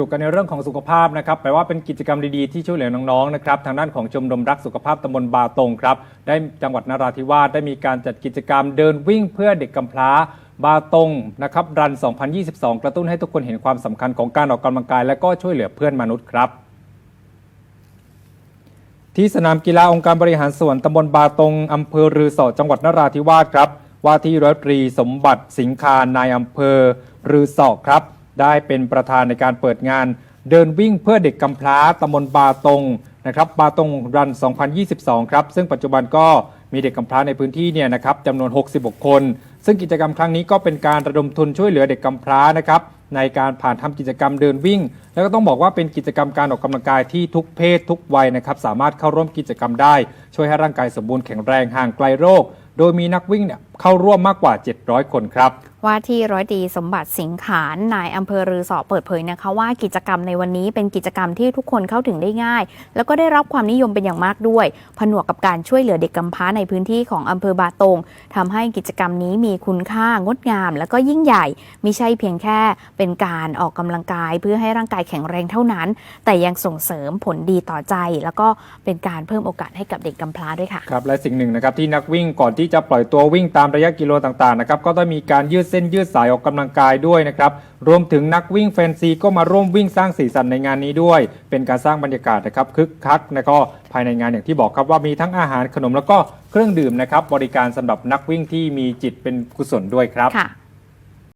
อยู่กันในเรื่องของสุขภาพนะครับแปลว่าเป็นกิจกรรมดีๆที่ช่วยเหลือน้องๆนะครับทางด้านของชมรมรักสุขภาพตำบลบาตงครับ ได้จังหวัดนราธิวาสได้มีการจัดกิจกรรมเดินวิ่งเพื่อเด็กกำพร้าบาตงนะครับรัน 2022 กระตุ้นให้ทุกคนเห็นความสำคัญของการออกกำลังกาย และก็ช่วยเหลือเพื่อนมนุษย์ครับที่สนามกีฬาองค์การบริหารส่วนตำบลบาตงอำเภอรือสอจังหวัดนราธิวาสครับ ว่าที่ร้อยตรีสมบัติสิงคานายอำเภอรือสอครับ ได้เป็นประธานในการเปิดงาน เดินวิ่งเพื่อเด็กกำพร้าตำบลบาตงนะครับบาตงรัน 2022 ครับ ซึ่งปัจจุบันก็มีเด็กกำพร้าในพื้นที่เนี่ยนะครับจำนวน 66 คน ซึ่งกิจกรรมครั้งนี้ก็เป็นการระดมทุนช่วยเหลือเด็กกำพร้านะครับในการผ่านทำกิจกรรมเดินวิ่ง แล้วก็ต้องบอกว่าเป็นกิจกรรมการออกกำลังกายที่ทุกเพศทุกวัยนะครับสามารถเข้าร่วมกิจกรรมได้ ช่วยให้ร่างกายสมบูรณ์แข็งแรงห่างไกลโรค โดยมีนักวิ่งเนี่ย เข้าร่วมมากกว่า 700 คนครับ ว่าที่ร้อยตรีสมบัติสิงขานนายอำเภอรือสอเปิดเผยนะคะ ว่ากิจกรรมในวันนี้เป็นกิจกรรมที่ทุกคนเข้าถึงได้ง่าย แล้วก็ได้รับความนิยมเป็นอย่างมากด้วย ผนวกกับการช่วยเหลือเด็กกำพร้าในพื้นที่ของอำเภอบาตงทำให้กิจกรรมนี้มีคุณค่างดงาม แล้วก็ยิ่งใหญ่ไม่ใช่เพียงแค่เป็นการออกกำลังกาย เพื่อให้ร่างกายแข็งแรงเท่านั้น แต่ยังส่งเสริมผลดีต่อใจ แล้วก็เป็นการเพิ่มโอกาสให้กับเด็กกำพร้าด้วยค่ะครับและสิ่งหนึ่งนะครับที่นักวิ่งก่อนที่จะปล่อยตัววิ่งตามระยะกิโลต่างๆนะครับก็ต้องมีการยืดเส้นยืดสายออกกำลังกายด้วยนะครับรวมถึงนักวิ่งแฟนซีก็มาร่วมวิ่งสร้างสีสันในงานนี้ด้วย เป็นการสร้างบรรยากาศนะครับคึกคักนะก็ภายในงานอย่างที่บอกครับว่ามีทั้งอาหารขนมแล้วก็เครื่องดื่มนะครับบริการสำหรับนักวิ่งที่มีจิตเป็นกุศลด้วยครับค่ะ